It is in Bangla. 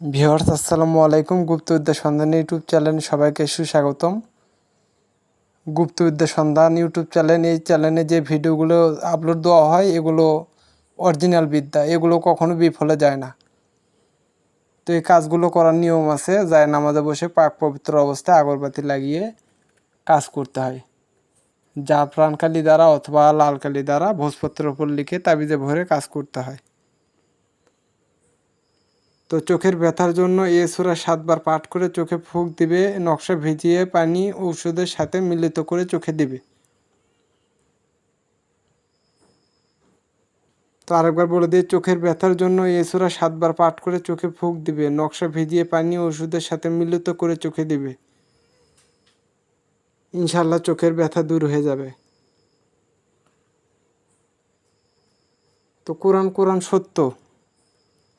ভিওয়ার্স আসসালামু আলাইকুম। গুপ্ত গুপ্তবিদ্যা সন্ধান ইউটিউব চ্যানেলে সবাইকে সুস্বাগতম। গুপ্ত গুপ্তবিদ্যা সন্ধান ইউটিউব চ্যানেল, এই চ্যানেলে যে ভিডিওগুলো আপলোড দেওয়া হয়, এগুলো অরিজিনাল বিদ্যা। এগুলো কখনো বিফলে যায় না। তো এই কাজগুলো করার নিয়ম আছে, যায় নামাজে বসে পাক পবিত্র অবস্থায় আগরবাতি লাগিয়ে কাজ করতে হয়। যা প্রাণকালী দ্বারা অথবা লালকালি দ্বারা ভোজপত্রের উপর লিখে তাবিজে ভরে কাজ করতে হয়। তো চোখের ব্যথার জন্য এ সুরা সাতবার পাঠ করে চোখে ফুক দিবে, নকশা ভিজিয়ে পানি ঔষধের সাথে মিলিত করে চোখে দিবে। তো আরেকবার বলে দিই, চোখের ব্যথার জন্য এ সুরা সাতবার পাঠ করে চোখে ফুক দিবে, নকশা ভিজিয়ে পানি ওষুধের সাথে মিলিত করে চোখে দিবে। ইনশাল্লাহ চোখের ব্যথা দূর হয়ে যাবে। তো কোরআন কোরআন সত্য।